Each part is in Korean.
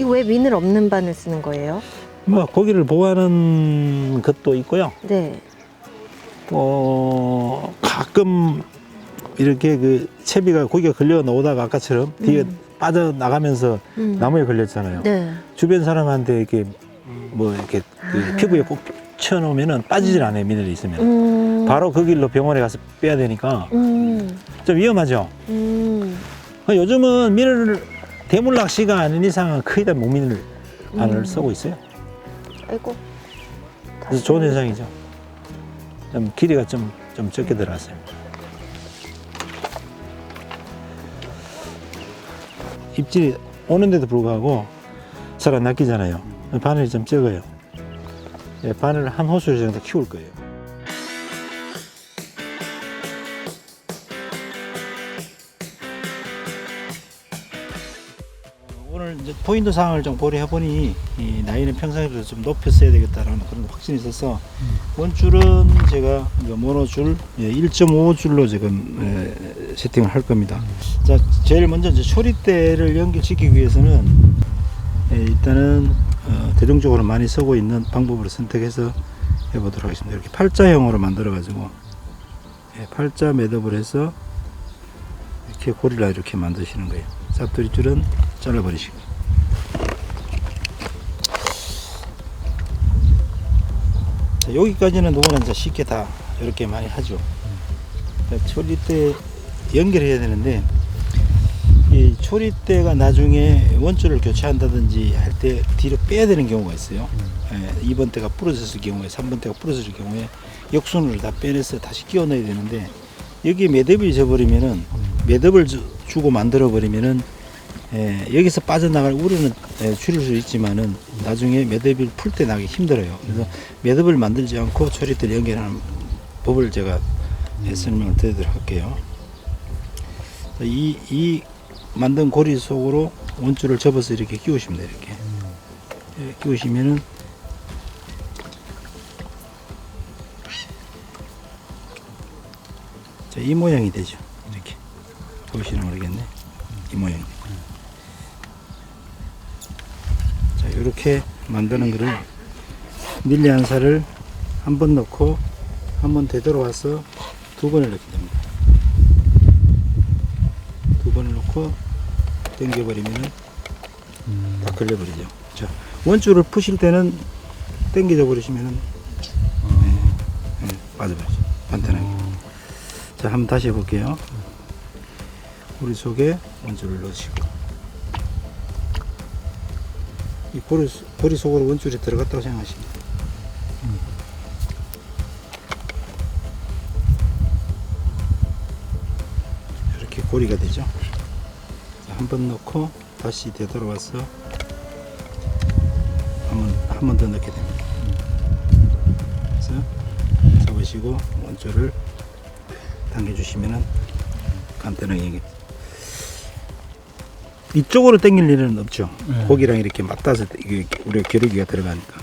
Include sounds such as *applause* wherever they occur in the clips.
이거 왜 미늘 없는 바늘 쓰는 거예요? 뭐 고기를 보호하는 것도 있고요. 네. 또 가끔 이렇게 그 채비가 고기가 걸려 나오다가 아까처럼 뒤에 음. 빠져 나가면서 음. 나무에 걸렸잖아요. 네. 주변 사람한테 이렇게 뭐 이렇게 그 아. 피부에 꼭 쳐놓으면은 빠지질 않아요. 미늘이 있으면 음. 바로 그 길로 병원에 가서 빼야 되니까 음. 좀 위험하죠. 음. 그 요즘은 미늘 대물 낚시가 아닌 이상은 거의 다 목미늘 바늘을 음. 쓰고 있어요. 아이고. 그래서 좋은 현상이죠. 좀 길이가 좀, 좀 적게 들어갔어요. 입질이 오는데도 불구하고 잘 안 낚이잖아요. 바늘이 좀 적어요. 예, 바늘 한 호수 정도 키울 거예요. 포인트 사항을 좀 고려해 보니 이 나이는 평상시보다 좀 높였어야 되겠다라는 그런 확신이 있어서 원줄은 제가 모노줄 1.5줄로 지금 에, 세팅을 할 겁니다. 자, 제일 먼저 이제 초리대를 연결시키기 위해서는 에, 일단은 어, 대중적으로 많이 쓰고 있는 방법으로 선택해서 해보도록 하겠습니다. 이렇게 팔자형으로 만들어 가지고 예, 팔자 매듭을 해서 이렇게 고리를 이렇게 만드시는 거예요. sap돌이 줄은 잘라버리시고. 자, 여기까지는 누구나 이제 쉽게 다 이렇게 많이 하죠. 자, 초리대 연결해야 되는데 이 초리대가 나중에 원줄을 교체한다든지 할 때 뒤로 빼야 되는 경우가 있어요. 예, 2번 대가 부러졌을 경우에 3번 대가 부러졌을 경우에 역순을 다 빼내서 다시 끼워 넣어야 되는데 여기 매듭이 져버리면은 매듭을 주- 주고 만들어 버리면은 예, 여기서 빠져나갈 우려는 예, 줄일 수 있지만은 나중에 매듭을 풀 때 나기 힘들어요. 그래서 매듭을 만들지 않고 초리대를 연결하는 법을 제가 예, 설명을 드리도록 할게요. 자, 이, 이 만든 고리 속으로 원줄을 접어서 이렇게 돼요. 이렇게 예, 끼우시면은 자, 이 모양이 되죠. 이렇게 보시면 모르겠네. 이 모양이. 자, 이렇게 만드는 거를 밀리 한 살을 한 번 넣고 한 번 되돌아와서 두 번을 넣게 됩니다. 두 번을 넣고 당겨버리면은 다 걸려버리죠. 자, 원줄을 푸실 때는 당겨져 버리시면은 네, 네, 빠져버리죠. 반탄하게. 자, 한번 다시 해볼게요. 고리 속에 원줄을 넣으시고 속- 고리 속으로 원줄이 들어갔다고 생각하시면 돼요. 이렇게 고리가 되죠. 한 번 넣고 다시 되돌아와서 한 번 더 넣게 됩니다. 그래서 잡으시고 원줄을 당겨주시면은 간단하게 이쪽으로 당길 일은 없죠. 네. 고기랑 이렇게 맞닿아서 이게 우리가 겨루기가 들어가니까.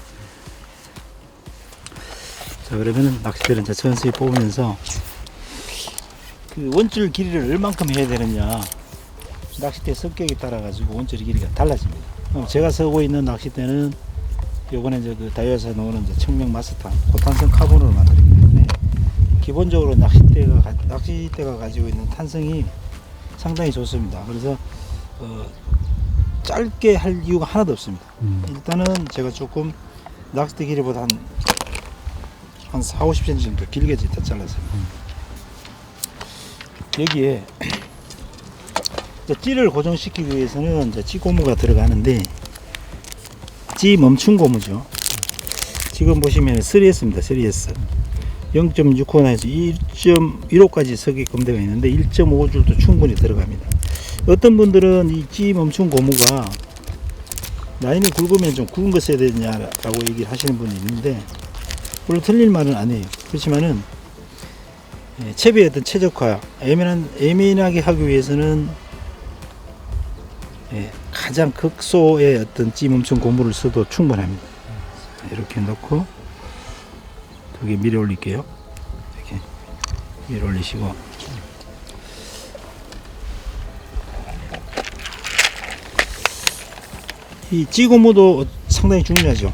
자 그러면은 낚시대를 이제 천천히 뽑으면서 그 원줄 길이를 얼만큼 해야 되느냐 낚싯대 성격에 따라 가지고 원줄 길이가 달라집니다. 어, 제가 쓰고 있는 낚싯대는 요번에 이제 그 다이어에서 나오는 이제 청명 마스터 고탄성 카본으로 만들기 때문에 기본적으로 낚싯대가 가- 낚싯대가 가지고 있는 탄성이 상당히 좋습니다. 그래서 어, 짧게 할 이유가 하나도 없습니다. 음. 일단은 제가 조금 낚싯대 길이보다 한, 한 4, 50cm 정도 길게 다 잘랐어요. 여기에 이제 찌를 고정시키기 위해서는 이제 찌 고무가 들어가는데 찌 멈춘 고무죠. 지금 보시면 3S입니다. 3S. 0.6호나에서 1.15까지 서게끔 되어 있는데 1.5줄도 충분히 들어갑니다. 어떤 분들은 이 찌 멈춘 고무가 라인이 굵으면 좀 굵은 거 써야 되냐라고 얘기를 하시는 분이 있는데 물론 틀린 말은 아니에요. 그렇지만은 예, 채비의 어떤 최적화, 예민한, 예민하게 하기 위해서는 예, 가장 극소의 어떤 찌 멈춘 고무를 써도 충분합니다. 이렇게 넣고 두 개 밀어 올릴게요. 이렇게 밀어 올리시고 이 찌고무도 상당히 중요하죠.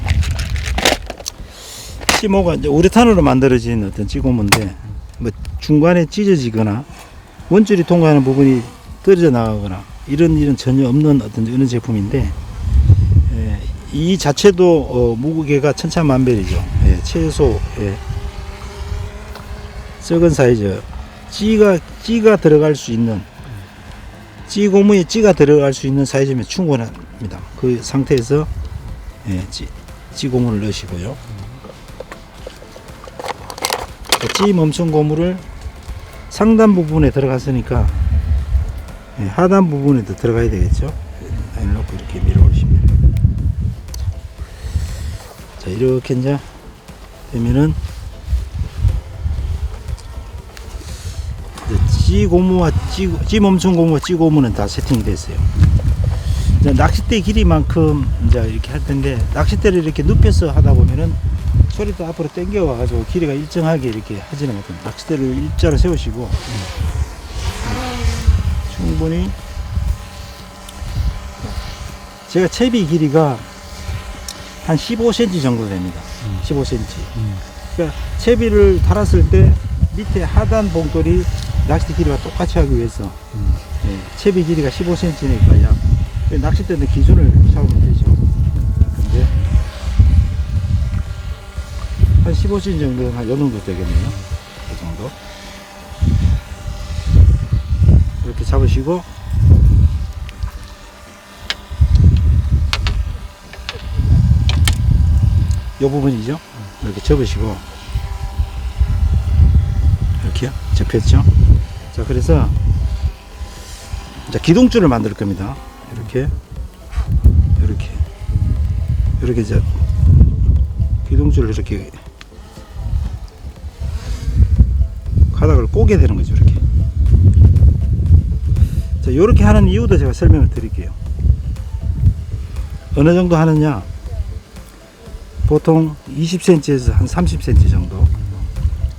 찌모가 이제 우레탄으로 만들어진 어떤 찌고무인데 뭐 중간에 찢어지거나 원줄이 통과하는 부분이 떨어져 나가거나 이런 일은 전혀 없는 어떤 이런 제품인데 예, 이 자체도 어, 무게가 천차만별이죠. 예, 최소 예, 적은 사이즈 찌가 찌가 들어갈 수 있는 찌 고무에 찌가 들어갈 수 있는 사이즈면 충분합니다. 그 상태에서 예, 찌, 찌 고무를 넣으시고요. 찌 멈춘 고무를 상단 부분에 들어갔으니까 예, 하단 부분에도 들어가야 되겠죠. 예, 놓고 이렇게 밀어 올리시면 자 이렇게 이제 되면은 이제 찌 고무와 찌, 찌 멈춘 고무와 찌 고무는 다 세팅이 됐어요. 이제 낚싯대 길이만큼 이제 이렇게 할 텐데 낚싯대를 이렇게 눕혀서 하다 보면은 소리도 앞으로 당겨 와 가지고 길이가 일정하게 이렇게 하지는 못합니다. 낚싯대를 일자로 세우시고 충분히 제가 채비 길이가 한 15cm 정도 됩니다. 15cm. 그러니까 채비를 달았을 때 밑에 하단 봉돌이 낚싯대 길이와 똑같이 하기 위해서 예, 채비 길이가 15cm니까 약그 낚싯대는 기준을 잡으면 되죠. 근데 한 15cm 정도 한 요 정도 되겠네요. 그 정도. 이렇게 잡으시고 요 부분이죠. 이렇게 접으시고 이렇게요. 접혔죠. 자, 그래서 자, 기둥줄을 만들 겁니다. 이렇게 이렇게 이렇게 이제 기둥줄을 이렇게 가닥을 꼬게 되는 거죠. 이렇게. 자, 이렇게 하는 이유도 제가 설명을 드릴게요. 어느 정도 하느냐? 보통 20cm에서 한 30cm 정도.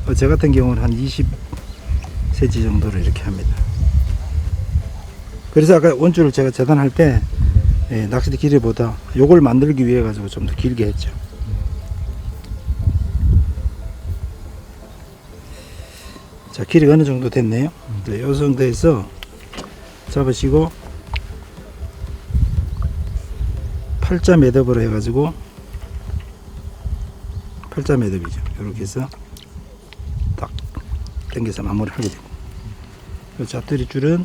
어, 제 같은 경우는 한 20cm 정도를 이렇게 합니다. 그래서 아까 원줄을 제가 재단할 때 예, 낚싯대 길이보다 요걸 만들기 위해 가지고 좀 더 길게 했죠. 자, 길이가 어느 정도 됐네요. 네, 요 상태에서 잡으시고 팔자 매듭으로 해가지고 팔자 매듭이죠. 이렇게 해서 딱 당겨서 마무리를 하게 되고 이 잡들이 줄은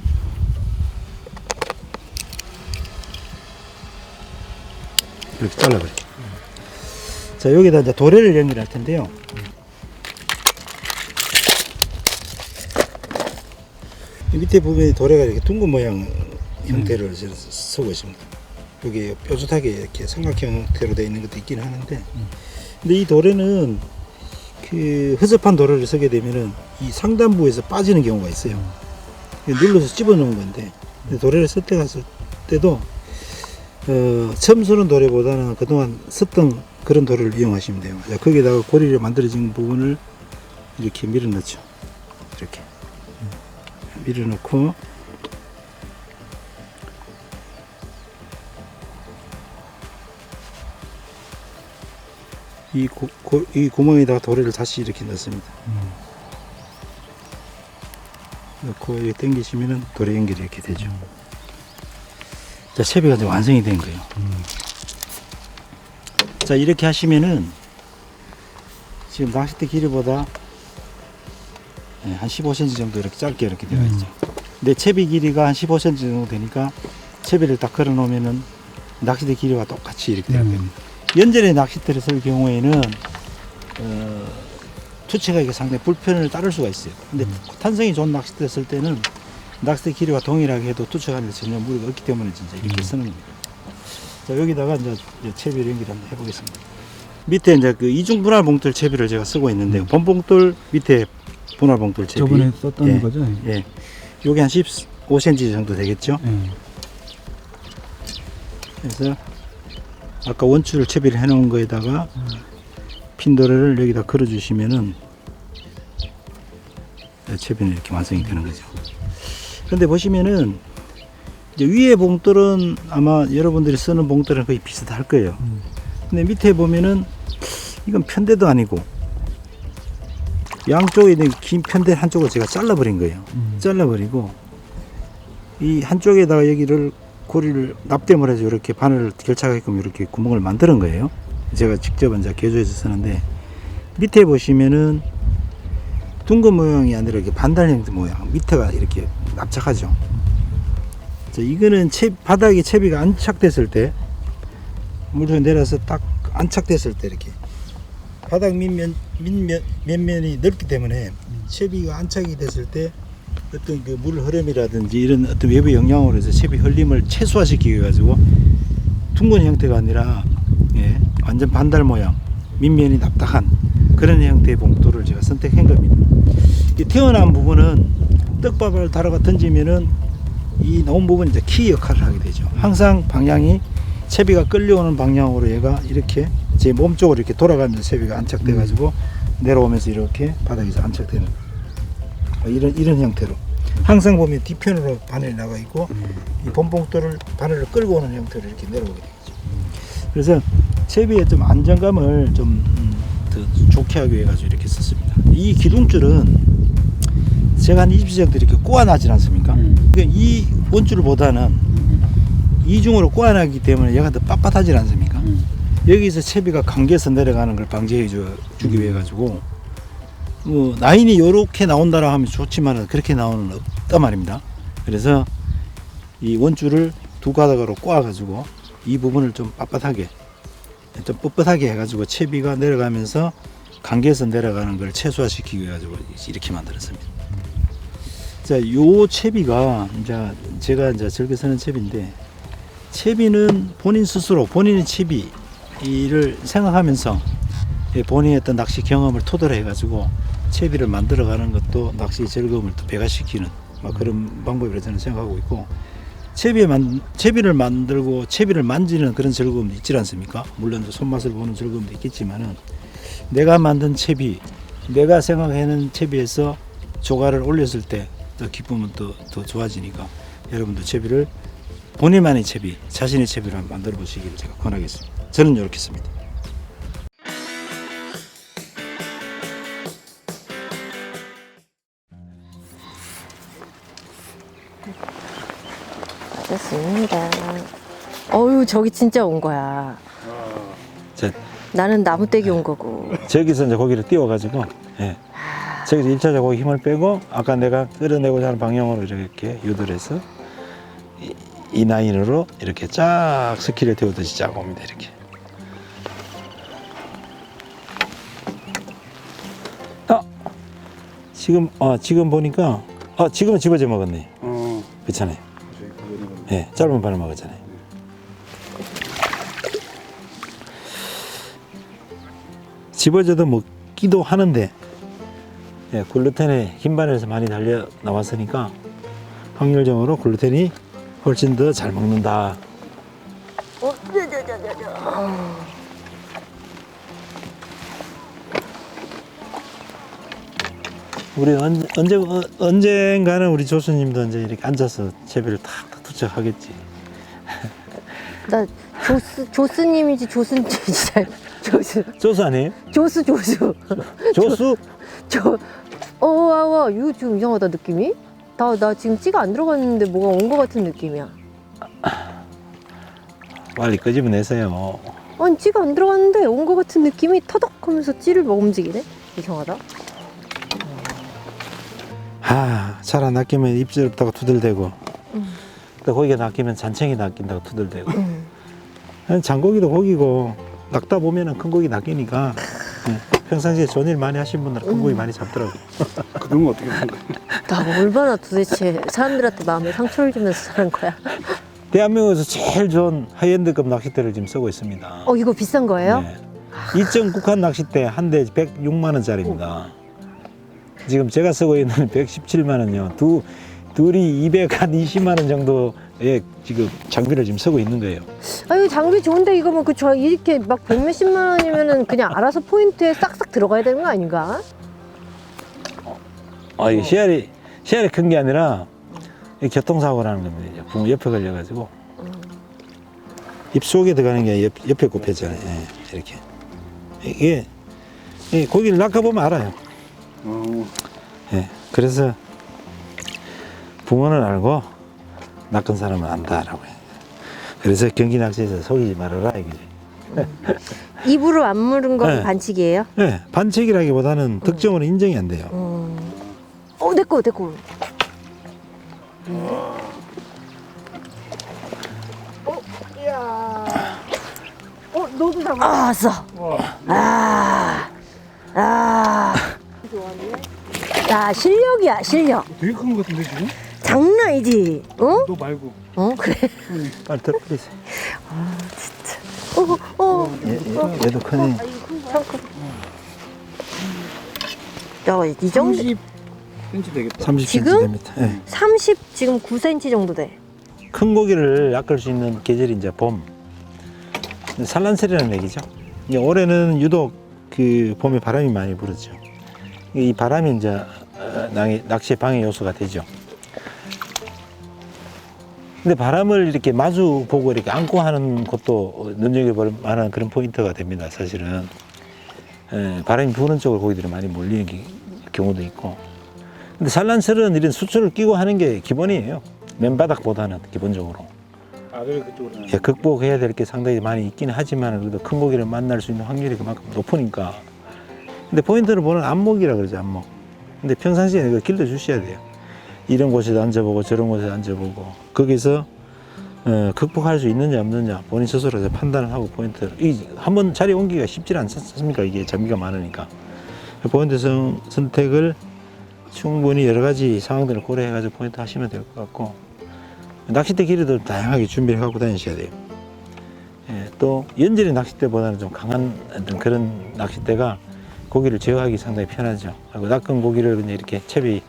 이렇게 잘라버려요. 자 여기다 이제 도래를 연결할 텐데요. 이 밑에 부분에 도래가 이렇게 둥근 모양 형태를 음. 쓰고 있습니다. 여기 뾰족하게 이렇게 삼각형 형태로 되어 있는 것도 있긴 하는데, 근데 이 도래는 그 허접한 도래를 쓰게 되면은 이 상단부에서 빠지는 경우가 있어요. 눌러서 집어넣은 건데, 도래를 갔을 때도 어, 처음 쓰는 도래보다는 그동안 썼던 그런 도래를 이용하시면 돼요. 자, 거기다가 고리를 만들어진 부분을 이렇게 밀어 넣죠. 이렇게. 밀어 넣고 이, 고, 고, 이 구멍에다가 도래를 다시 이렇게 넣습니다. 넣고 이렇게 당기시면은 도래 연결이 이렇게 되죠. 자, 채비가 이제 완성이 된 거예요. 자, 이렇게 하시면은 지금 낚싯대 길이보다 네, 한 15cm 정도 이렇게 짧게 이렇게 되어 있죠. 근데 채비 길이가 한 15cm 정도 되니까 채비를 딱 걸어 놓으면은 낚싯대 길이와 똑같이 이렇게 되는 겁니다. 연전의 낚싯대를 쓸 경우에는 어, 투척하기가 상당히 불편을 따를 수가 있어요. 근데 탄성이 좋은 낚싯대 쓸 때는 낚싯대 길이와 동일하게 해도 투척하는데 전혀 무리가 없기 때문에 진짜 이렇게 쓰는 겁니다. 자 여기다가 이제 이제 채비를 연결 한번 해보겠습니다. 밑에 이제 그 이중 분할 봉돌 채비를 제가 쓰고 있는데 본봉돌 밑에 분할 봉돌 채비. 저번에 썼던 예. 거죠? 예. 요게 한 15cm 정도 되겠죠? 예. 그래서 아까 원줄을 채비를 해놓은 거에다가 핀도레를 여기다 걸어주시면은 채비는 이렇게 완성이 되는 거죠. 그런데 보시면은 위에 봉돌은 아마 여러분들이 쓰는 봉돌은 거의 비슷할 거예요. 음. 근데 밑에 보면은 이건 편대도 아니고 양쪽에 있는 긴 편대 한쪽을 제가 잘라버린 거예요. 음. 잘라버리고 이 한쪽에다가 여기를 고리를 납땜을 해서 이렇게 바늘을 결착하게끔 이렇게 구멍을 만드는 거예요. 제가 직접 이제 개조해서 쓰는데 밑에 보시면은 둥근 모양이 아니라 이렇게 반달 형 모양 밑에가 이렇게 납작하죠. 자, 이거는 채, 바닥에 채비가 안착됐을 때 물에 내려서 딱 안착됐을 때 이렇게 바닥 밑면 밑면 면면이 넓기 때문에 채비가 안착이 됐을 때 어떤 그 물 흐름이라든지 이런 어떤 외부 영향으로 해서 채비 흘림을 최소화시키기 가지고 둥근 형태가 아니라 예, 완전 반달 모양 밑면이 납작한 그런 형태의 봉돌을 제가 선택한 겁니다. 이 태어난 부분은 떡밥을 달아가 던지면은 이 나온 부분이 이제 키 역할을 하게 되죠. 항상 방향이 채비가 끌려오는 방향으로 얘가 이렇게 제 몸 쪽으로 이렇게 돌아가면서 채비가 안착돼 가지고 내려오면서 이렇게 바닥에서 안착되는 이런 이런 형태로 항상 보면 뒤편으로 바늘이 나가 있고 이 본봉돌을 바늘을 끌고 오는 형태로 이렇게 내려오게 되겠죠. 그래서 채비의 좀 안정감을 좀 음, 더 좋게 하기 위해 가지고 이렇게 썼습니다. 이 기둥줄은 제가 한 20세 때 이렇게 꼬아나지 않습니까? 음. 그러니까 이 원줄보다는 이중으로 꼬아나기 때문에 얘가 더 빳빳하지 않습니까? 음. 여기서 채비가 관계에서 내려가는 걸 방지해 주, 주기 위해 가지고 뭐 라인이 요렇게 나온다라 하면 좋지만 그렇게 나오는 없단 말입니다. 그래서 이 원줄을 두 가닥으로 꼬아 가지고 이 부분을 좀 빳빳하게 좀 뻣뻣하게 해 가지고 채비가 내려가면서 관계에서 내려가는 걸 최소화시키기 위해 가지고 이렇게 만들었습니다. 자, 요 채비가 이제 제가 이제 즐겨 쓰는 채비인데 채비는 본인 스스로 본인의 채비를 생각하면서 예, 본인의 어떤 낚시 경험을 토대로 해가지고 채비를 만들어가는 것도 낚시 즐거움을 또 배가시키는 막 그런 방법이라 저는 생각하고 있고 채비에 만, 채비를 만들고 채비를 만지는 그런 즐거움도 있지 않습니까? 물론 또 손맛을 보는 즐거움도 있겠지만은 내가 만든 채비, 내가 생각하는 채비에서 조가를 올렸을 때 더 기쁨은 또, 더 좋아지니까 여러분도 채비를 본인만의 채비, 자신의 채비를 만들어 보시기를 제가 권하겠습니다. 저는 이렇게 씁니다. 맞았습니다. 어유 저기 진짜 온 거야. 자, 나는 나무떼기 온 거고. 저기서 이제 고기를 띄워가지고, 예. 저기서 1차적 고기 힘을 빼고, 아까 내가 끌어내고자 하는 방향으로 이렇게 유도해서, 이, 이 라인으로 이렇게 쫙 스키를 태우듯이 쫙 옵니다, 이렇게. 아! 지금, 아, 지금 보니까, 아, 지금은 집어져 먹었네. 어. 그렇잖아요. 예, 짧은 먹었잖아요. 집어져도 먹기도 하는데 예, 글루텐에 흰 바늘에서 많이 달려 나왔으니까 확률적으로 글루텐이 훨씬 더 잘 먹는다. 어, 쩌쩌쩌쩌쩌. 우리 언제, 언제 어, 언젠가는 우리 조수님도 이제 이렇게 앉아서 채비를 탁 탁 투척하겠지. 나 조스 조스님이지 조스인지. 잘 *laughs* 조스. 조수 아니에요? 조스 조수 조수? 저 어와와. 이거 좀 이상하다 느낌이? 나 나 지금 찌가 안 들어갔는데 뭐가 온거 같은 느낌이야. 빨리 끄집어내세요. 아니 찌가 안 들어갔는데 온거 같은 느낌이 터덕하면서 찌를 막 움직이네? 이상하다. 아, 잘안 낚이면 입질 없다고 투들대고, 음. 또 고기가 낚이면 잔챙이 낚인다고 투들대고. 음. 장고기도 고기고, 낚다 보면은 큰 고기 낚이니까, 예, 평상시에 좋은 일 많이 하신 분들은 큰 고기 많이 잡더라고요. *laughs* 그런 거 어떻게 하는 거야? 나 얼마나 도대체 사람들한테 마음에 상처를 주면서 사는 거야 *laughs* 대한민국에서 제일 좋은 하이엔드급 낚싯대를 지금 쓰고 있습니다. 어 이거 비싼 거예요? 네. 2.9칸 낚싯대 한 대 106만 원짜리입니다. 지금 제가 쓰고 있는 *laughs* 117만 원요. 두 둘이 220만 원 정도의 지금 장비를 지금 쓰고 있는 거예요. 아유 장비 좋은데 이거 뭐 그 저 이렇게 막 백몇십만 원이면은 그냥 알아서 포인트에 싹싹 들어가야 되는 거 아닌가? 아, 이 씨알이 씨알이 큰 게 아니라 이 교통사고라는 겁니다. 이제 붕어 옆에 걸려가지고 입 속에 들어가는 게 옆, 옆에 꼽혔잖아요. 예, 이렇게 이게 이 고기를 낚아보면 알아요. 어, 예, 그래서 붕어는 알고 낚은 사람은 안다라고 해요. 그래서 경기 낚시에서 속이지 말아라 이거지. *laughs* 입으로 안 물은 건 네. 반칙이에요? 예, 반칙이라기보다는 득점으로 인정이 안 돼요. 음. 어, 내 거, 내 거. 어. 어, 너도 잡아. 아, 왔어. 아, 아. 야, 실력이야, 실력. 되게 큰 것 같은데 지금? 장난이지? 어? 너 말고. 어, 그래. 빨리 들어버리세요. 어, 어. 얘, 얘, 얘도 크네. 야, 이 정도. 30cm 되겠다. 30cm 지금? 됩니다. 예. 30, 지금 9cm 정도 돼. 큰 고기를 낚을 수 있는 계절이 이제 봄. 산란철이라는 얘기죠. 이제 올해는 유독 그 봄에 바람이 많이 불었죠. 이 바람이 이제 어, 낚- 낚시의 방해 요소가 되죠. 근데 바람을 이렇게 마주 보고 이렇게 안고 하는 것도 눈여겨볼 만한 그런 포인트가 됩니다. 사실은 예, 바람이 부는 쪽으로 고기들이 많이 몰리는 기- 경우도 있고. 근데 산란철은 이런 수초를 끼고 하는 게 기본이에요. 맨바닥보다는 기본적으로. 아, 그래 그쪽으로. 예, 극복해야 될 게 상당히 많이 있긴 하지만 그래도 큰 고기를 만날 수 있는 확률이 그만큼 높으니까. 근데 포인트를 보는 안목이라 그러죠, 안목. 근데 평상시에 이거 길러 주셔야 돼요. 이런 곳에도 앉아보고 저런 곳에 앉아보고 거기서 어, 극복할 수 있느냐 없느냐 본인 스스로 판단을 하고 포인트를 이한번 자리 옮기기가 쉽지 않습니까? 이게 장비가 많으니까 포인트 선, 선택을 충분히 여러 가지 상황들을 고려해 가지고 포인트 하시면 될 것 같고 낚싯대 길이도 다양하게 준비를 갖고 다니셔야 돼요. 예, 또 연질의 낚싯대보다는 좀 강한 그런 낚싯대가 고기를 제어하기 상당히 편하죠. 그리고 낚은 고기를 이렇게 채비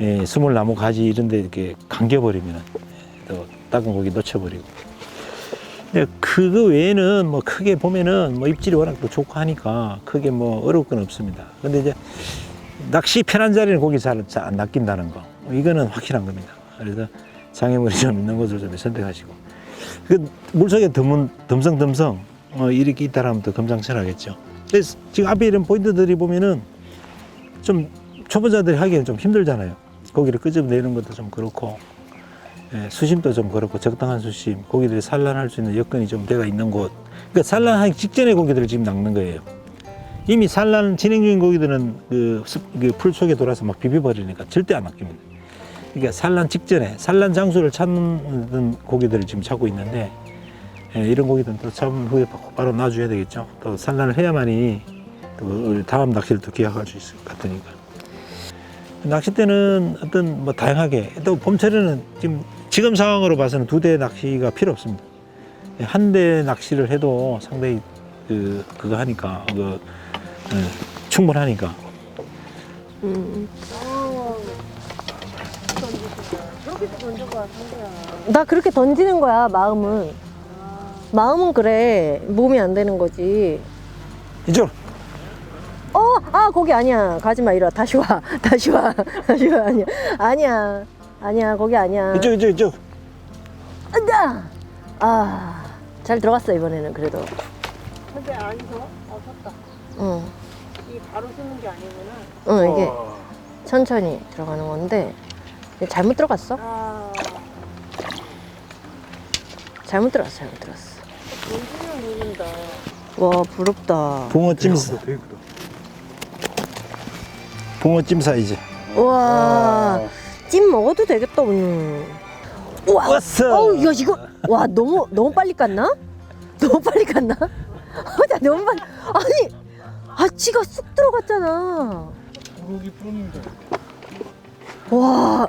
예, 스물나무 가지 이런 데 이렇게 감겨버리면 또 닦은 고기 놓쳐버리고. 근데 그거 외에는 뭐 크게 보면은 뭐 입질이 워낙 또 좋고 하니까 크게 뭐 어려울 건 없습니다. 근데 이제 낚시 편한 자리는 고기 잘 안 낚인다는 거. 이거는 확실한 겁니다. 그래서 장애물이 좀 있는 곳을 좀 선택하시고. 그 물속에 덤은, 덤성덤성 어, 이렇게 있다라면 또 금장철하겠죠. 그래서 지금 앞에 이런 포인트들이 보면은 좀 초보자들이 하기에는 좀 힘들잖아요. 고기를 끄집어내는 것도 좀 그렇고 예, 수심도 좀 그렇고 적당한 수심, 고기들이 산란할 수 있는 여건이 좀 돼가 있는 곳. 그러니까 산란하기 직전에 고기들을 지금 낚는 거예요. 이미 산란 진행 중인 고기들은 그, 습- 그풀 속에 돌아서 막 비벼버리니까 절대 안 낚입니다. 그러니까 산란 직전에 산란 장소를 찾는 고기들을 지금 찾고 있는데 예, 이런 고기들은 또 잡은 후에 바로 놔줘야 되겠죠. 또 산란을 해야만이 또 다음 낚시를 또 기약할 수 있을 것 같으니까. 낚싯대는 어떤 뭐 다양하게 또 봄철에는 지금 지금 상황으로 봐서는 두 대 낚시가 필요 없습니다. 예, 한대 낚시를 해도 상당히 그 그거 하니까 그 예, 충분하니까 음. 나 그렇게 던지는 거야, 마음은. 마음은 그래. 몸이 안 되는 거지. 이쪽 어, 아, 거기 아니야. 가지 마, 이리 와. 다시 와. *laughs* 다시 와. *laughs* 다시 와. 아니야. 아니야. 아니야, 거기 아니야. 이쪽 이쪽 이쪽 안다! 아, 잘 들어갔어, 이번에는 그래도. 근데 아니서 어 섰다. 응. 이 바로 쓰는 게 아니구나. 응, 이게 와, 천천히 들어가는 건데, 잘못 들어갔어? 아 잘못 들어갔어, 잘못 들어갔어. 모른다. 와, 부럽다. 붕어찜 사- 되게 크다. 붕어찜 사이즈 와, 찜 먹어도 되겠다, 오늘. 우와! 왔어. 어우, 야, 이거, 와, 너무, 너무 빨리 깠나? *laughs* 너무 빨리 깠나? 아, 나 너무 빨리, 아니, 아, 찌가 쑥 들어갔잖아. 고기 뿌는데. 와,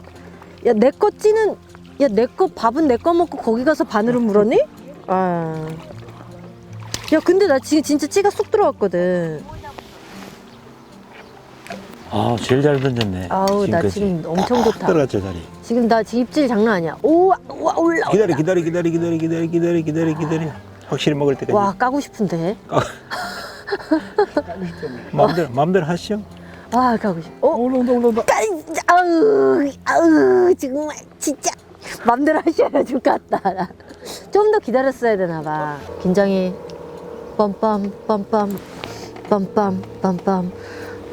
야, 내 거 찌는, 야, 내 거 밥은 내 거 먹고 거기 가서 반으로 물었니? 아. 야, 근데 나 지금 진짜 찌가 쑥 들어갔거든. 아 제일 잘 던졌네 아우, 나 지금까지. 지금 엄청 팍 좋다. 들어갔죠 자리 지금 나 지금 입질 장난 아니야. 오, 와, 올라. 기다려 기다려 기다려 기다려 기다려 기다려 기다려 기다려 확실히 먹을 때까지 와, 까고 싶은데. *laughs* 마음대로 마음대로 하시오 아 가고 싶어. 어? 올라온다 올라온다. 까- 아우 아우 정말 진짜 맘대로 하셔야 줄것 같다. 좀 더 기다렸어야 되나 봐. 긴장이 빰빰 빰빰 빰빰 빰빰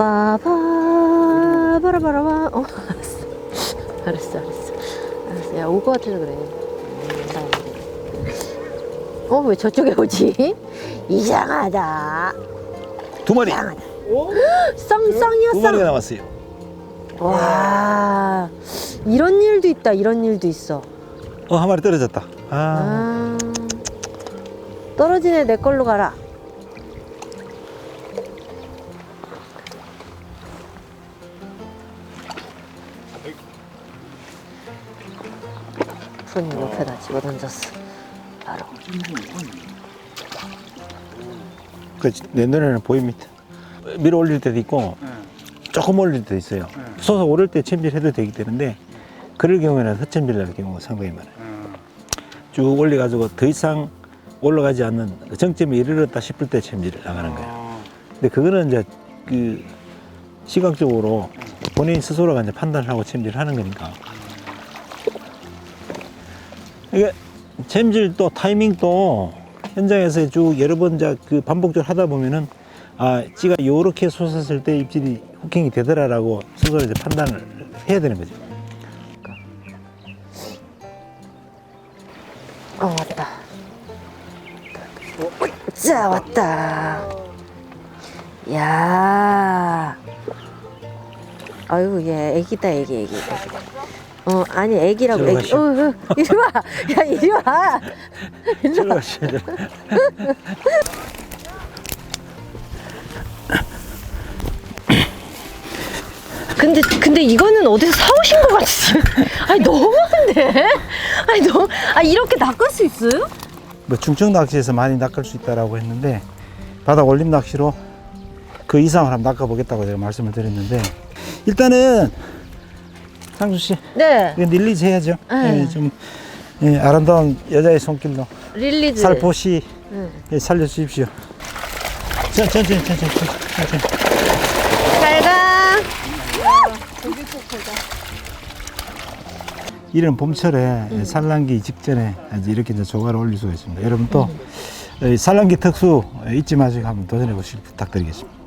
빠바 바라바라바 어 알았어 알았어 알았어 알았어 야 올 것 같아서 그래. 어 왜 저쪽에 오지? 이상하다. 두 마리. 이상하다. 오? 쌍쌍이야 두 쌍. 마리가 남았어요. 와 이런 일도 있다 이런 일도 있어 어, 한 마리 떨어졌다. 아, 아 떨어진 애내 걸로 가라 푸른 옆에다 집어 던졌어 바로 그, 내 눈에는 보입니다. 밀어 올릴 때도 있고, 네. 조금 올릴 때도 있어요. 네. 솟아 오를 때 챔질해도 되기 때문에, 그럴 경우에는 헛챔질 날 경우가 상당히 많아요. 음. 쭉 올려가지고 더 이상 올라가지 않는 그 정점에 이르렀다 싶을 때 챔질을 나가는 거예요. 아, 근데 그거는 이제 그 시각적으로 본인 스스로가 이제 판단을 하고 챔질을 하는 거니까. 이게 또 타이밍도 현장에서 쭉 여러 번 그 반복적으로 하다 보면은 아, 찌가 요렇게 솟았을 때 입질이 후킹이 되더라라고 스스로 이제 판단을 해야 되는 거죠. 어 왔다. 자 왔다. 야 아유 얘 애기다 애기 애기. 어 아니 애기라고 애기. 어, 어, 이리 와 야 이리 와. 이리 와. 근데 근데 이거는 어디서 사오신 것 같지 아니 너무한데? 아니 너무 아 이렇게 낚을 수 있어요? 뭐 중증 낚시에서 많이 낚을 수 있다라고 했는데 바닥 올림 낚시로 그 이상을 한번 낚아보겠다고 제가 말씀을 드렸는데 일단은 상수 씨 네 이거 릴리즈 해야죠. 네. 예, 좀 예, 아름다운 여자의 손길로 릴리즈 살포시 응. 예, 살려주십시오. 천- 천천히 천천히 천천히. 잘 가 이런 봄철에 산란기 직전에 이제 이렇게 이제 조가를 올릴 수가 있습니다. 여러분 또 이 산란기 특수 잊지 마시고 한번 도전해 보시길 부탁드리겠습니다.